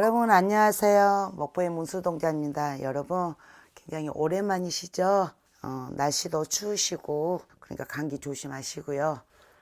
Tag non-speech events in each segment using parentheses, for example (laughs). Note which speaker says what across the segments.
Speaker 1: 여러분 안녕하세요. 목포의 문수동자입니다. 여러분 굉장히 오랜만이시죠? 어, 날씨도 추우시고 그러니까 감기 조심하시고요.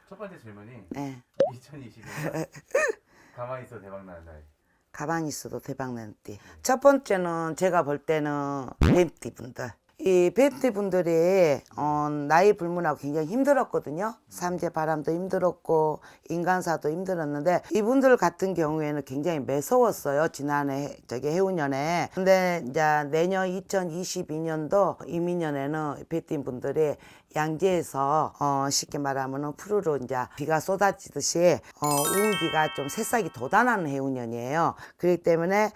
Speaker 2: 첫 번째 질문이
Speaker 1: 네,
Speaker 2: 2022년 (laughs) 가만히 있어 대박 나는 날.
Speaker 1: 가만히 있어도 대박 나는 띠. 첫 번째는 제가 볼 때는 뱀띠 분들. 이 뱀띠 분들이 어, 나이 불문하고 굉장히 힘들었거든요. 삼재 바람도 힘들었고 인간사도 힘들었는데 이분들 같은 경우에는 굉장히 매서웠어요. 지난해 저기 해운년에. 근데 이제 내년 2022년도 이민년에는 뱀띠 분들이 양재에서 어, 쉽게 말하면은 푸르르 이제 비가 쏟아지듯이 어, 우운기가 좀 새싹이 돋아나는 해운년이에요. 그렇기 때문에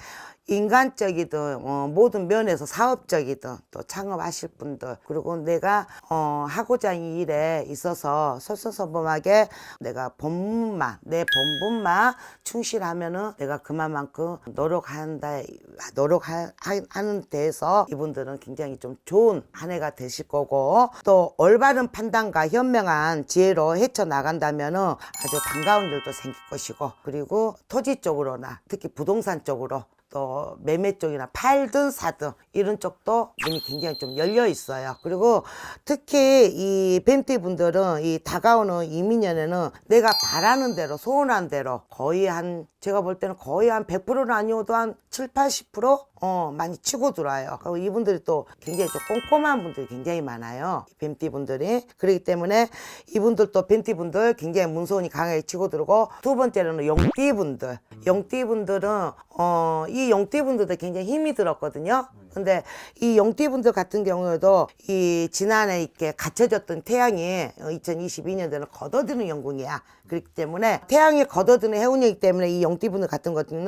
Speaker 1: 인간적이든 어, 모든 면에서 사업적이든 또 창업하실 분들 그리고 내가 어, 하고자 하는 일에 있어서 솔선수범하게 내가 본분만 내 본분만 충실하면은 내가 그만큼 노력한다 노력하는 데에서 이분들은 굉장히 좀 좋은 한 해가 되실 거고 또 올바른 판단과 현명한 지혜로 헤쳐 나간다면은 아주 반가운 일도 생길 것이고 그리고 토지 쪽으로나 특히 부동산 쪽으로 또 매매 쪽이나 팔든 사든 이런 쪽도 문이 굉장히 좀 열려 있어요. 그리고 특히 이 뱀띠 분들은 이 다가오는 이민년에는 내가 바라는 대로 소원한 대로 거의 한 제가 볼 때는 거의 한 100%는 아니어도 한 7, 80% 어, 많이 치고 들어와요. 그리고 이분들이 또 굉장히 좀 꼼꼼한 분들이 굉장히 많아요. 이 뱀띠 분들이. 그렇기 때문에 이분들도 뱀띠 분들 굉장히 문소원이 강하게 치고 들고 두 번째로는 용띠 분들. 용띠 분들은 어, 이 용띠 분들도 굉장히 힘이 들었거든요. 근데 이 용띠 분들 같은 경우에도 이 지난해 이렇게 갇혀졌던 태양이 2022년도에는 걷어드는 영궁이야. 그렇기 때문에 태양이 걷어드는 해운이기 때문에 이 용띠 분들 같은 것들은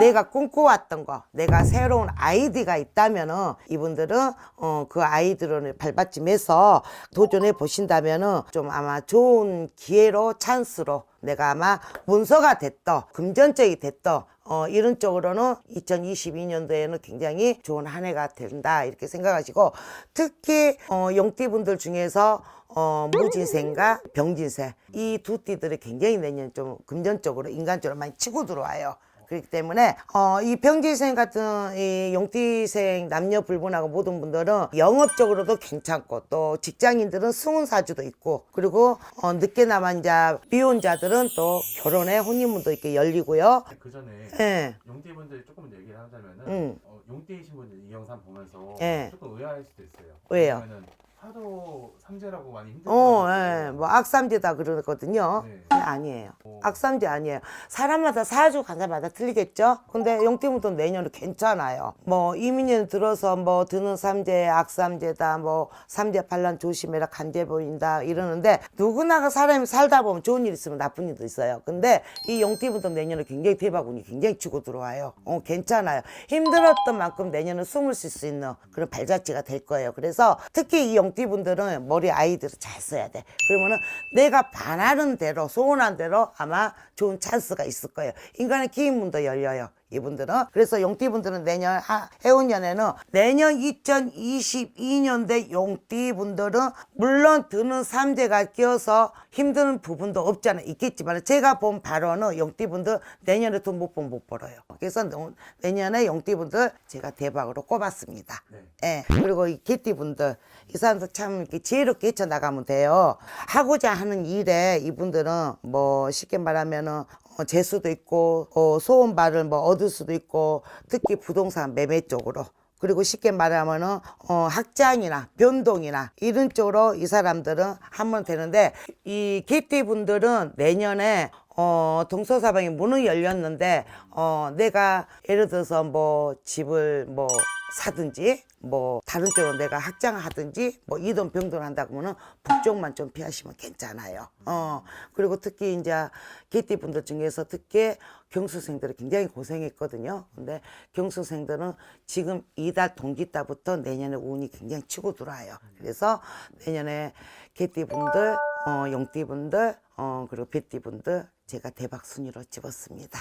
Speaker 1: 내가 꿈꿔왔던 거, 내가 새로운 아이디가 있다면은 이분들은 어, 그 아이디를 발받침해서 도전해 보신다면은 좀 아마 좋은 기회로 찬스로 내가 아마 문서가 됐더 금전적이 됐더 어, 이런 쪽으로는 2022년도에는 굉장히 좋은 한 해가 된다 이렇게 생각하시고 특히 어, 용띠분들 중에서 어, 무진생과 병진생 이 두 띠들이 굉장히 내년 좀 금전적으로 인간적으로 많이 치고 들어와요. 그렇기 때문에 어, 이 병진생 같은 이 용띠생 남녀 불문하고 모든 분들은 영업적으로도 괜찮고 또 직장인들은 승운사주도 있고 그리고 어, 늦게나마 이제 미혼자들은 또 결혼에 혼인문도 이렇게 열리고요.
Speaker 2: 그 전에
Speaker 1: 예.
Speaker 2: 용띠분들이 조금 얘기를 하자면은
Speaker 1: 음.
Speaker 2: 어, 용띠이신 분들 이 영상 보면서
Speaker 1: 예.
Speaker 2: 조금 의아할 수도 있어요.
Speaker 1: 왜요?
Speaker 2: 왜냐면은 하도 삼재라고 많이 힘들어.
Speaker 1: 어, 예, 뭐 악삼제다 그러거든요.
Speaker 2: 네.
Speaker 1: 근데 아니에요.
Speaker 2: 어.
Speaker 1: 악삼제 아니에요. 사람마다 사주 간사마다 틀리겠죠? 근데 용띠부터 내년은 괜찮아요. 뭐 이민년 들어서 뭐 드는 삼재, 악삼재다, 뭐 삼재 반란 조심해라, 간재 보인다 이러는데 누구나가 사람이 살다 보면 좋은 일 있으면 나쁜 일도 있어요. 근데 이 용띠부터 내년에 굉장히 대박운이 굉장히 치고 들어와요. 어, 괜찮아요. 힘들었던 만큼 내년은 숨을 쉴 수 있는 그런 발자취가 될 거예요. 그래서 특히 이 용 띠분들은 머리 아이들을 잘 써야 돼. 그러면은 내가 바라는 대로 소원한 대로 아마 좋은 찬스가 있을 거예요. 인간의 기인문도 열려요. 이분들은 그래서 용띠분들은 내년 하, 해운년에는 내년 2022년대 용띠분들은 물론 드는 삼재가 끼어서 힘드는 부분도 없잖아 있겠지만 제가 본 바로는 용띠분들 내년에 돈 못 벌면 못 벌어요. 그래서 노- 내년에 용띠분들 제가 대박으로 꼽았습니다.
Speaker 2: 네.
Speaker 1: 예. 그리고 이 개띠분들, 이 사람들 참 이렇게 지혜롭게 헤쳐나가면 돼요. 하고자 하는 일에 이분들은 뭐 쉽게 말하면은 어, 재 수도 있고, 어, 소원발을 뭐 얻을 수도 있고, 특히 부동산 매매 쪽으로. 그리고 쉽게 말하면은 어, 학장이나 변동이나 이런 쪽으로 이 사람들은 하면 되는데 이 개띠 분들은 내년에 어, 동서사방에 문은 열렸는데 어, 내가 예를 들어서 뭐 집을 뭐 사든지 뭐 다른 쪽으로 내가 확장하든지 뭐 이동 병동을 한다 그러면은 북쪽만 좀 피하시면 괜찮아요. 어 그리고 특히 이제 개띠 분들 중에서 특히 경수생들이 굉장히 고생했거든요. 근데 경수생들은 지금 이달 동기달부터 내년에 운이 굉장히 치고 들어와요. 그래서 내년에 개띠 분들, 어 용띠 분들, 어 그리고 배띠 분들 제가 대박 순위로 집었습니다.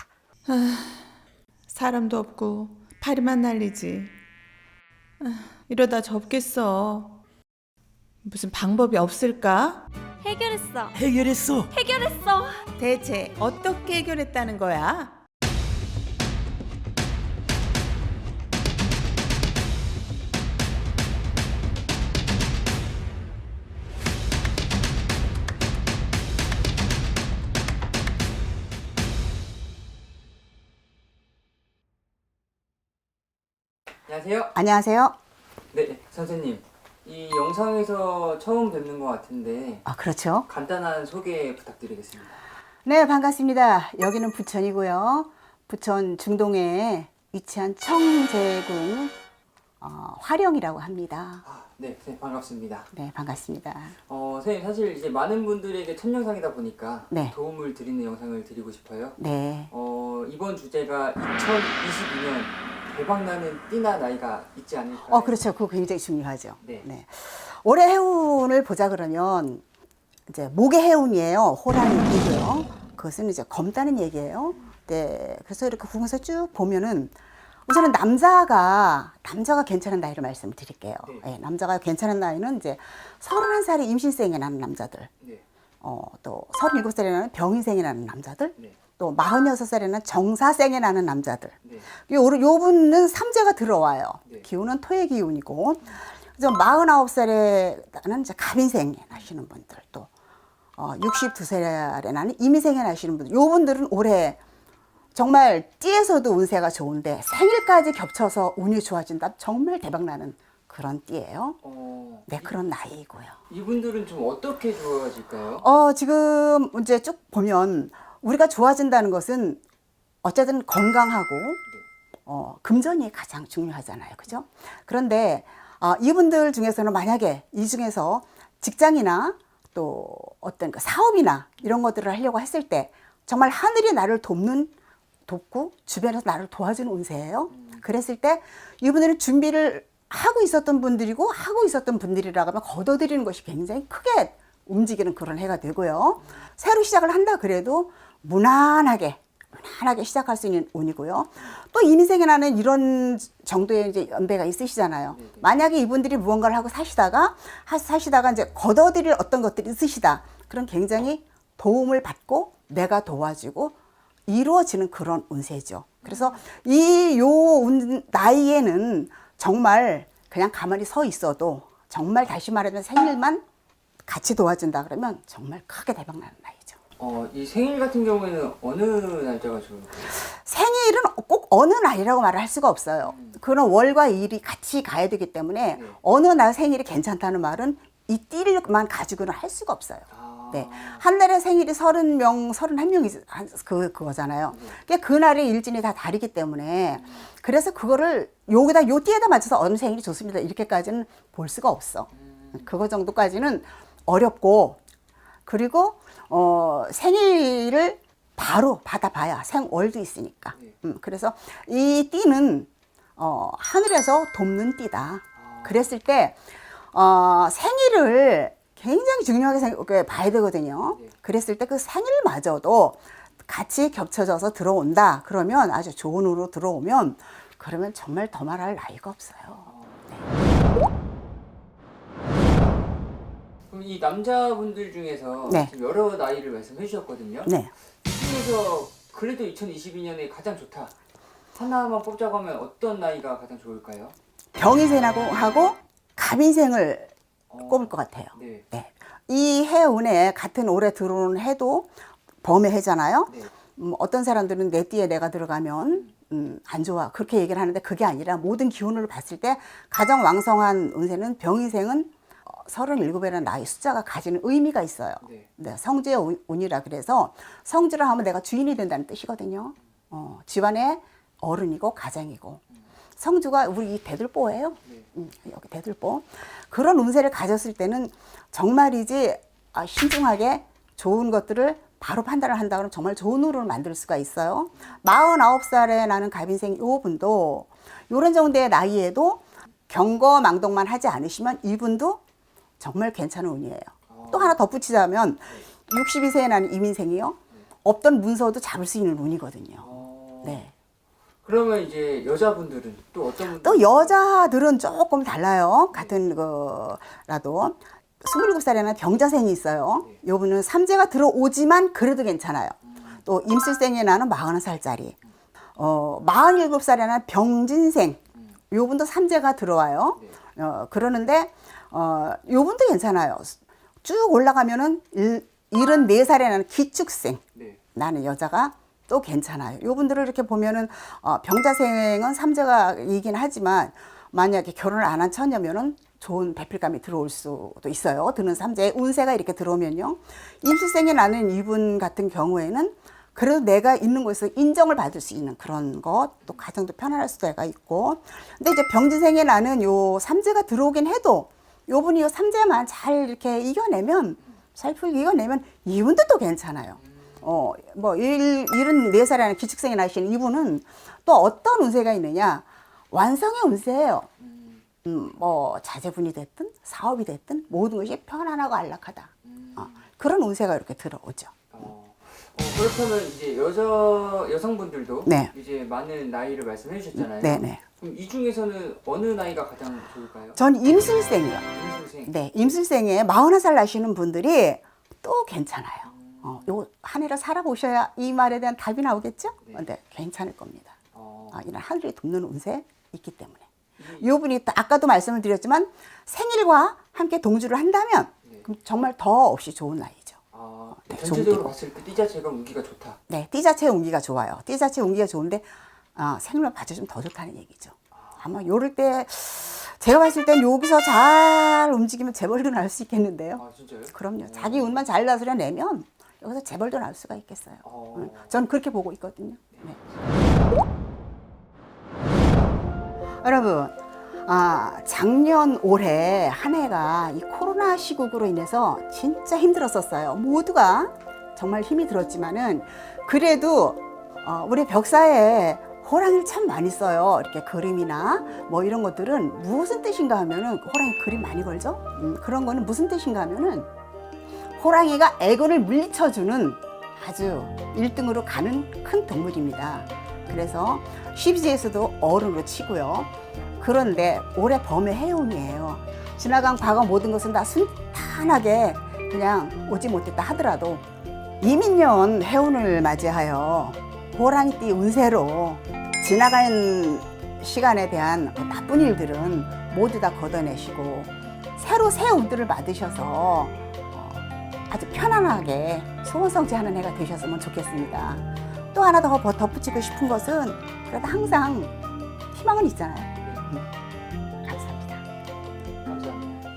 Speaker 3: 사람도 없고 파리만 날리지. 아, 이러다 접겠어. 무슨 방법이 없을까?
Speaker 4: 해결했어.
Speaker 5: 해결했어.
Speaker 4: 해결했어.
Speaker 3: 대체 어떻게 해결했다는 거야?
Speaker 4: 안녕하세요.
Speaker 5: 안녕하세요.
Speaker 4: 네, 선생님. 이 영상에서 처음 뵙는 것 같은데
Speaker 5: 아, 그렇죠.
Speaker 4: 간단한 소개 부탁드리겠습니다.
Speaker 5: 네, 반갑습니다. 여기는 부천이고요. 부천 중동에 위치한 청제군 어, 화령이라고 합니다.
Speaker 4: 아, 네, 선생님 반갑습니다.
Speaker 5: 네, 반갑습니다.
Speaker 4: 어, 선생님 사실 이제 많은 분들에게 첫 영상이다 보니까
Speaker 5: 네.
Speaker 4: 도움을 드리는 영상을 드리고 싶어요.
Speaker 5: 네.
Speaker 4: 어, 이번 주제가 2022년 대박나는 띠나 나이가 있지 않을까요?
Speaker 5: 어, 그렇죠. 그거 굉장히 중요하죠.
Speaker 4: 네.
Speaker 5: 올해 해운을 보자 그러면 이제 목의 해운이에요. 호랑이 띠고요. 그것은 이제 검다는 얘기예요. 네. 그래서 이렇게 구멍에서 쭉 보면은 우선은 남자가 남자가 괜찮은 나이를 말씀을 드릴게요.
Speaker 4: 네.
Speaker 5: 예, 남자가 괜찮은 나이는 이제 31살에 임신생에 나는 남자들,
Speaker 4: 네.
Speaker 5: 어, 또 37살에 나는 병인생에 나는 남자들,
Speaker 4: 네.
Speaker 5: 또 46살에 나는 정사생에 나는 남자들.
Speaker 4: 네.
Speaker 5: 요, 요 분은 삼재가 들어와요.
Speaker 4: 네.
Speaker 5: 기운은 토의 기운이고. 그래서 49살에 나는 이제 갑인생에 나시는 분들 또 어, 62살에 나는 임인생에 나시는 분들. 요 분들은 올해 정말 띠에서도 운세가 좋은데 생일까지 겹쳐서 운이 좋아진다. 정말 대박나는 그런 띠예요.
Speaker 4: 어,
Speaker 5: 네, 그런 나이고요.
Speaker 4: 이분들은 좀 어떻게 좋아질까요?
Speaker 5: 어, 지금 이제 쭉 보면 우리가 좋아진다는 것은 어쨌든 건강하고 어, 금전이 가장 중요하잖아요. 그죠? 그런데 어, 이분들 중에서는 만약에 이 중에서 직장이나 또 어떤 그 사업이나 이런 것들을 하려고 했을 때 정말 하늘이 나를 돕는 돕고 주변에서 나를 도와주는 운세예요. 그랬을 때 이분들은 준비를 하고 있었던 분들이고 하고 있었던 분들이라고 하면 걷어들이는 것이 굉장히 크게 움직이는 그런 해가 되고요. 새로 시작을 한다 그래도 무난하게 무난하게 시작할 수 있는 운이고요. 또 이민생에 나는 이런 정도의 이제 연배가 있으시잖아요. 만약에 이분들이 무언가를 하고 사시다가 하- 사시다가 이제 걷어들일 어떤 것들이 있으시다. 그럼 굉장히 도움을 받고 내가 도와주고 이루어지는 그런 운세죠. 그래서 이 요 나이에는 정말 그냥 가만히 서 있어도 정말 다시 말하면 생일만 같이 도와준다 그러면 정말 크게 대박 나는 나이죠.
Speaker 4: 어, 이 생일 같은 경우에는 어느 날짜가 좋을까요?
Speaker 5: 생일은 꼭 어느 날이라고 말을 할 수가 없어요. 그런 월과 일이 같이 가야 되기 때문에
Speaker 4: 네.
Speaker 5: 어느 날 생일이 괜찮다는 말은 이 띠를만 가지고는 할 수가 없어요.
Speaker 4: 아,
Speaker 5: 네. 한 달에 생일이 서른 명, 서른 한 명이 그, 그거잖아요. 그러니까 그 날의 일진이 다 다르기 때문에 그래서 그거를 여기다 요 띠에다 맞춰서 어느 생일이 좋습니다. 이렇게까지는 볼 수가 없어. 그거 정도까지는 어렵고 그리고 어, 생일을 바로 받아봐야 생월도 있으니까.
Speaker 4: 네.
Speaker 5: 음, 그래서 이 띠는 어, 하늘에서 돕는 띠다. 그랬을 때 어, 생일을 굉장히 중요하게 생- 그 봐야 되거든요.
Speaker 4: 네.
Speaker 5: 그랬을 때 그 생일마저도 같이 겹쳐져서 들어온다. 그러면 아주 좋은 으로 들어오면 그러면 정말 더 말할 나이가 없어요.
Speaker 4: 이 남자분들 중에서
Speaker 5: 네.
Speaker 4: 지금 여러 나이를 말씀해 주셨거든요.
Speaker 5: 네.
Speaker 4: 이 중에서 그래도 2022년에 가장 좋다. 하나만 뽑자고 하면 어떤 나이가 가장 좋을까요?
Speaker 5: 병인생하고 하고 갑인생을
Speaker 4: 어,
Speaker 5: 꼽을 것 같아요.
Speaker 4: 네.
Speaker 5: 네. 이 해운에 같은 올해 들어오는 해도 범의 해잖아요.
Speaker 4: 네.
Speaker 5: 음, 어떤 사람들은 내 띠에 내가 들어가면 음, 안 좋아 그렇게 얘기를 하는데 그게 아니라 모든 기운을 봤을 때 가장 왕성한 운세는 병인생은 어, 37이라는 나이 숫자가 가지는 의미가 있어요.
Speaker 4: 네.
Speaker 5: 네, 성주의 운- 운이라 그래서 성주를 하면 내가 주인이 된다는 뜻이거든요. 어, 집안의 어른이고 가장이고 성주가 우리 이 대들보예요.
Speaker 4: 네.
Speaker 5: 음, 여기 대들보 그런 운세를 가졌을 때는 정말이지 아, 신중하게 좋은 것들을 바로 판단을 한다 그러면 정말 좋은 운을 만들 수가 있어요. 49살에 나는 갑인생 요 분도 요런 정도의 나이에도 경거 망동만 하지 않으시면 이분도 정말 괜찮은 운이에요. 또 하나 덧붙이자면 62세에 나는 이민생이요. 없던 문서도 잡을 수 있는 운이거든요.
Speaker 4: 어,
Speaker 5: 네.
Speaker 4: 그러면 이제 여자분들은 또 어떤 분들?
Speaker 5: 또 여자들은 조금 달라요. 같은 거라도. 27살에는 병자생이 있어요. 요 분은 삼재가 들어오지만 그래도 괜찮아요. 또 임술생에 나는 40살짜리. 어, 47살에는 병진생. 요 분도 삼재가 들어와요. 어, 그러는데, 어, 요분도 괜찮아요. 쭉 올라가면은 일, 74살에 나는 기축생.
Speaker 4: 네.
Speaker 5: 나는 여자가 또 괜찮아요. 요분들을 이렇게 보면은 어, 병자생은 삼재가이긴 하지만 만약에 결혼을 안 한 처녀면은 좋은 배필감이 들어올 수도 있어요. 드는 삼재 운세가 이렇게 들어오면요. 임수생에 나는 이분 같은 경우에는 그래도 내가 있는 곳에서 인정을 받을 수 있는 그런 것, 또 가정도 편안할 수가 있고. 근데 이제 병지생에 나는 요 삼재가 들어오긴 해도 요 분이 요 삼재만 잘 이렇게 이겨내면, 잘풀 이겨내면 이분도 또 괜찮아요. 어, 뭐, 일, 74살이라는 기축생이 나시는 이분은 또 어떤 운세가 있느냐. 완성의 운세예요. 음, 뭐, 자제분이 됐든 사업이 됐든 모든 것이 편안하고 안락하다. 어, 그런 운세가 이렇게 들어오죠.
Speaker 4: 어, 어, 그렇다면 이제 여자 여성분들도
Speaker 5: 네.
Speaker 4: 이제 많은 나이를 말씀해 주셨잖아요.
Speaker 5: 네네.
Speaker 4: 그럼 이 중에서는 어느 나이가 가장 좋을까요?
Speaker 5: 전 임술생이요.
Speaker 4: 임수생.
Speaker 5: 네, 임술생에 41살 나시는 분들이 또 괜찮아요. 어, 요한 해를 살아보셔야 이 말에 대한 답이 나오겠죠?
Speaker 4: 네.
Speaker 5: 근데 괜찮을 겁니다.
Speaker 4: 어,
Speaker 5: 아, 이런 하늘이 돕는 운세 있기 때문에. 요 분이 또 아까도 말씀을 드렸지만 생일과 함께 동주를 한다면
Speaker 4: 네.
Speaker 5: 그럼 정말 더 없이 좋은 네,
Speaker 4: 전체적으로
Speaker 5: 좋은
Speaker 4: 봤을 때 띠 자체가 운기가 좋다.
Speaker 5: 네, 띠 자체 운기가 좋아요. 띠 자체 운기가 좋은데 아, 생일만 받쳐주면 더 좋다는 얘기죠. 아마 요럴 때 제가 봤을 땐 여기서 잘 움직이면 재벌도 날 수 있겠는데요.
Speaker 4: 아 진짜요?
Speaker 5: 그럼요. 자기 운만 잘 다스려 내면 여기서 재벌도 날 수가 있겠어요.
Speaker 4: 어.
Speaker 5: 응, 저는 그렇게 보고 있거든요. 네. 여러분, 아, 작년 올해 한 해가 이 코로나 시국으로 인해서 진짜 힘들었었어요. 모두가 정말 힘이 들었지만은 그래도 어, 우리 벽사에 호랑이를 참 많이 써요. 이렇게 그림이나 뭐 이런 것들은 무슨 뜻인가 하면은 호랑이 그림 많이 걸죠? 음, 그런 거는 무슨 뜻인가 하면은 호랑이가 애건을 물리쳐주는 아주 1등으로 가는 큰 동물입니다. 그래서 시비지에서도 어른으로 치고요. 그런데 올해 범의 해운이에요. 지나간 과거 모든 것은 다 순탄하게 그냥 오지 못했다 하더라도 이민년 해운을 맞이하여 호랑이띠 운세로 지나간 시간에 대한 나쁜 일들은 모두 다 걷어내시고 새로 새 운들을 받으셔서 어, 아주 편안하게 소원성취하는 해가 되셨으면 좋겠습니다. 또 하나 더 버- 덧붙이고 싶은 것은 그래도 항상 희망은 있잖아요. 음, 감사합니다.
Speaker 4: 감사합니다.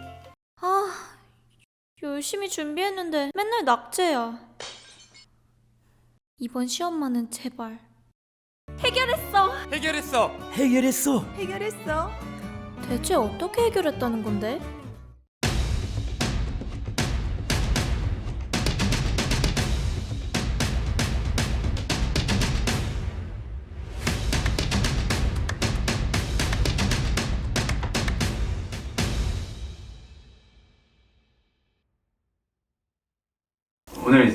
Speaker 6: 아, 열심히 준비했는데 맨날 낙제야. 이번 시험만은 제발. 해결했어.
Speaker 7: 해결했어. 해결했어.
Speaker 3: 해결했어.
Speaker 6: 대체 어떻게 해결했다는 건데?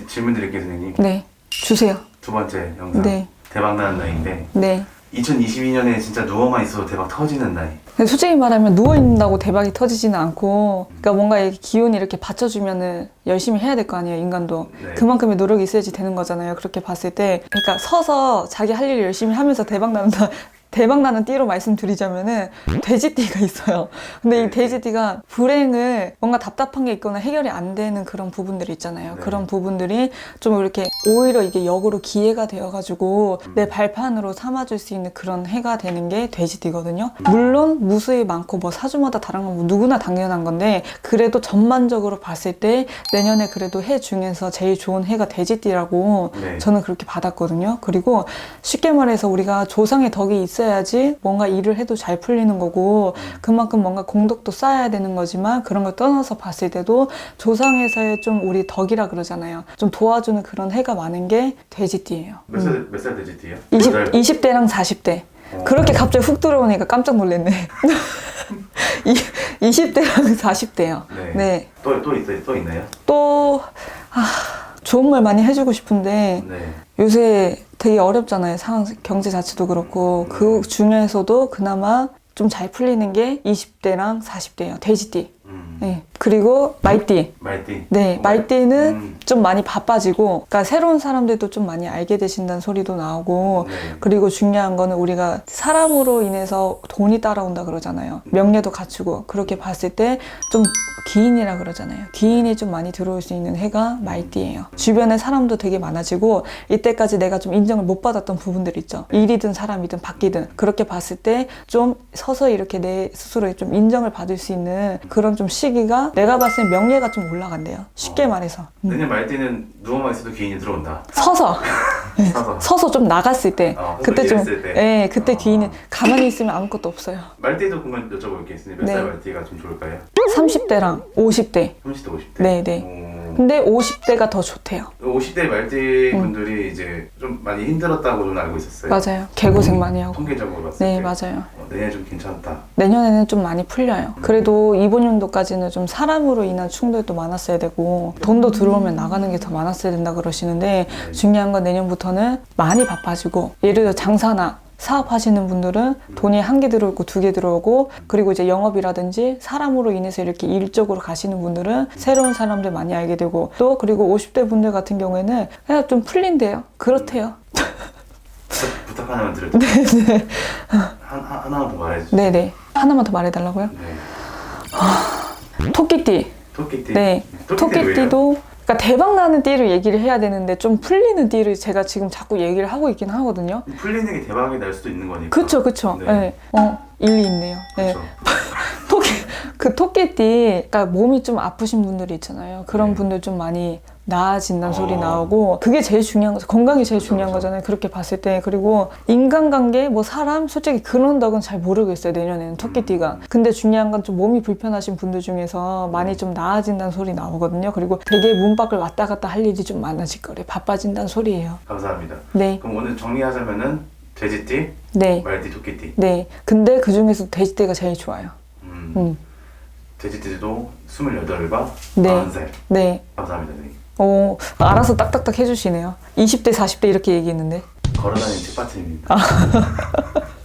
Speaker 2: 질문 드릴게요 선생님
Speaker 8: 네, 주세요.
Speaker 2: 두 번째 영상
Speaker 8: 네.
Speaker 2: 대박 나는 나이인데
Speaker 8: 네.
Speaker 2: 2022년에 진짜 누워만 있어도 대박 터지는 나이
Speaker 8: 근데 솔직히 말하면 누워 있는다고 대박이 터지지는 않고, 그러니까 뭔가 이렇게 기운이 이렇게 받쳐주면은 열심히 해야 될 거 아니에요, 인간도.
Speaker 2: 네.
Speaker 8: 그만큼의 노력이 있어야지 되는 거잖아요. 그렇게 봤을 때, 그러니까 서서 자기 할 일을 열심히 하면서 대박 나는 대박 나는 띠로 말씀드리자면은 돼지띠가 있어요. 근데 이 돼지띠가 불행을 뭔가 답답한 게 있거나 해결이 안 되는 그런 부분들이 있잖아요.
Speaker 2: 네.
Speaker 8: 그런 부분들이 좀 이렇게 오히려 이게 역으로 기회가 되어가지고
Speaker 2: 음.
Speaker 8: 내 발판으로 삼아줄 수 있는 그런 해가 되는 게 돼지띠거든요. 물론 무수히 많고 뭐 사주마다 다른 건 뭐 누구나 당연한 건데 그래도 전반적으로 봤을 때 내년에 그래도 해 중에서 제일 좋은 해가 돼지띠라고
Speaker 2: 네.
Speaker 8: 저는 그렇게 받았거든요. 그리고 쉽게 말해서 우리가 조상의 덕이 있어 야지 뭔가 일을 해도 잘 풀리는 거고 그만큼 뭔가 공덕도 쌓아야 되는 거지만 그런 걸 떠나서 봤을 때도 조상에서의 좀 우리 덕이라 그러잖아요. 좀 도와주는 그런 해가 많은 게 돼지띠예요.
Speaker 2: 몇 살 몇 살 돼지띠예요?
Speaker 8: 20,
Speaker 2: 몇 살?
Speaker 8: 20대랑 40대.
Speaker 2: 어.
Speaker 8: 그렇게 갑자기 훅 들어오니까 깜짝 놀랐네. (laughs) 이, 20대랑 40대요.
Speaker 2: 네.
Speaker 8: 네.
Speaker 2: 또, 또, 있, 또 있나요?
Speaker 8: 또, 아, 좋은 말 많이 해주고 싶은데,
Speaker 2: 네.
Speaker 8: 요새 되게 어렵잖아요. 상황, 경제 자체도 그렇고. 그 중에서도 그나마 좀 잘 풀리는 게 20대랑 40대예요. 돼지띠.
Speaker 2: 음.
Speaker 8: 네. 그리고 말띠.
Speaker 2: 말띠.
Speaker 8: 네,
Speaker 2: 어,
Speaker 8: 말띠는
Speaker 2: 음.
Speaker 8: 좀 많이 바빠지고, 그러니까 새로운 사람들도 좀 많이 알게 되신다는 소리도 나오고,
Speaker 2: 네.
Speaker 8: 그리고 중요한 거는 우리가 사람으로 인해서 돈이 따라온다 그러잖아요. 명예도 갖추고, 그렇게 봤을 때 좀 기인이라 그러잖아요. 기인이 좀 많이 들어올 수 있는 해가 말띠예요. 주변에 사람도 되게 많아지고, 이때까지 내가 좀 인정을 못 받았던 부분들 있죠. 일이든 사람이든 바뀌든, 그렇게 봤을 때 좀 서서히 이렇게 내 스스로 좀 인정을 받을 수 있는 그런 좀 시기가 내가 봤을 때 명예가 좀 올라간대요. 쉽게 말해서. 음.
Speaker 2: 내년 말띠는 누워만 있어도 기인이 들어온다.
Speaker 8: 서서 (laughs)
Speaker 2: 사서.
Speaker 8: 서서 좀 나갔을 때
Speaker 2: 어,
Speaker 8: 그때 좀
Speaker 2: 일했을 때.
Speaker 8: 예, 그때
Speaker 2: 어.
Speaker 8: 귀인은 가만히 있으면 아무것도 없어요.
Speaker 2: 말띠도 그러면 여쭤볼 게 있으니 몇살
Speaker 8: 네.
Speaker 2: 말띠가 좀 좋을까요?
Speaker 8: 30대랑 50대.
Speaker 2: 30대, 50대.
Speaker 8: 네, 네. 근데 50대가 더 좋대요.
Speaker 2: 50대 말띠 분들이 이제 좀 많이 힘들었다고 저는 알고 있었어요.
Speaker 8: 맞아요. 개고생 많이 하고.
Speaker 2: 통계적으로 봤을
Speaker 8: 네,
Speaker 2: 때.
Speaker 8: 맞아요.
Speaker 2: 어, 내년 좀 괜찮다.
Speaker 8: 내년에는 좀 많이 풀려요. 그래도 이번 연도까지는 좀 사람으로 인한 충돌도 많았어야 되고 돈도 들어오면 나가는 게 더 많았어야 된다 그러시는데 중요한 건 내년부터는 많이 바빠지고 예를 들어 장사나 사업하시는 분들은 돈이 한 개 들어오고 두 개 들어오고 그리고 이제 영업이라든지 사람으로 인해서 이렇게 일적으로 가시는 분들은 새로운 사람들 많이 알게 되고 또 그리고 50대 분들 같은 경우에는 그냥 좀 풀린대요. 그렇대요.
Speaker 2: 부탁, 하나만 드려도 (laughs) 네, 한, 한, 하나만 더 말해주세요.
Speaker 8: 네네. 하나만 더 말해달라고요?
Speaker 2: 네.
Speaker 8: 토끼띠.
Speaker 2: 토끼띠.
Speaker 8: 네. 토끼띠도 그러니까 대박 나는 띠를 얘기를 해야 되는데 좀 풀리는 띠를 제가 지금 자꾸 얘기를 하고 있긴 하거든요.
Speaker 2: 풀리는 게 대박이 날 수도 있는 거니까.
Speaker 8: 그쵸, 그쵸.
Speaker 2: 네.
Speaker 8: 네. 어, 일리 있네요. 네.
Speaker 2: 그쵸. (laughs)
Speaker 8: 토끼, 그 토끼띠, 그러니까 몸이 좀 아프신 분들이 있잖아요. 그런
Speaker 2: 네.
Speaker 8: 분들 좀 많이 나아진다는
Speaker 2: 어.
Speaker 8: 소리 나오고, 그게 제일 중요한 거죠. 건강이 제일
Speaker 2: 그쵸,
Speaker 8: 중요한
Speaker 2: 그쵸.
Speaker 8: 거잖아요. 그렇게 봤을 때. 그리고 인간관계, 뭐 사람, 솔직히 그런 덕은 잘 모르겠어요. 내년에는 토끼띠가.
Speaker 2: 음.
Speaker 8: 근데 중요한 건 좀 몸이 불편하신 분들 중에서 많이 좀 나아진다는 소리 나오거든요. 그리고 되게 문 밖을 왔다 갔다 할 일이 좀 많아질 거래. 바빠진다는 소리예요.
Speaker 2: 감사합니다.
Speaker 8: 네.
Speaker 2: 그럼 오늘 정리하자면은 돼지띠,
Speaker 8: 네.
Speaker 2: 말띠, 토끼띠.
Speaker 8: 네. 근데 그 중에서 돼지띠가 제일 좋아요.
Speaker 2: 음.
Speaker 8: 음.
Speaker 2: 돼지띠도 28과
Speaker 8: 네.
Speaker 2: 40살.
Speaker 8: 네.
Speaker 2: 감사합니다. 선생님.
Speaker 8: 오, 알아서 딱딱딱 해주시네요. 20대, 40대 이렇게 얘기했는데.
Speaker 2: 걸어다니는 책받침입니다. (laughs)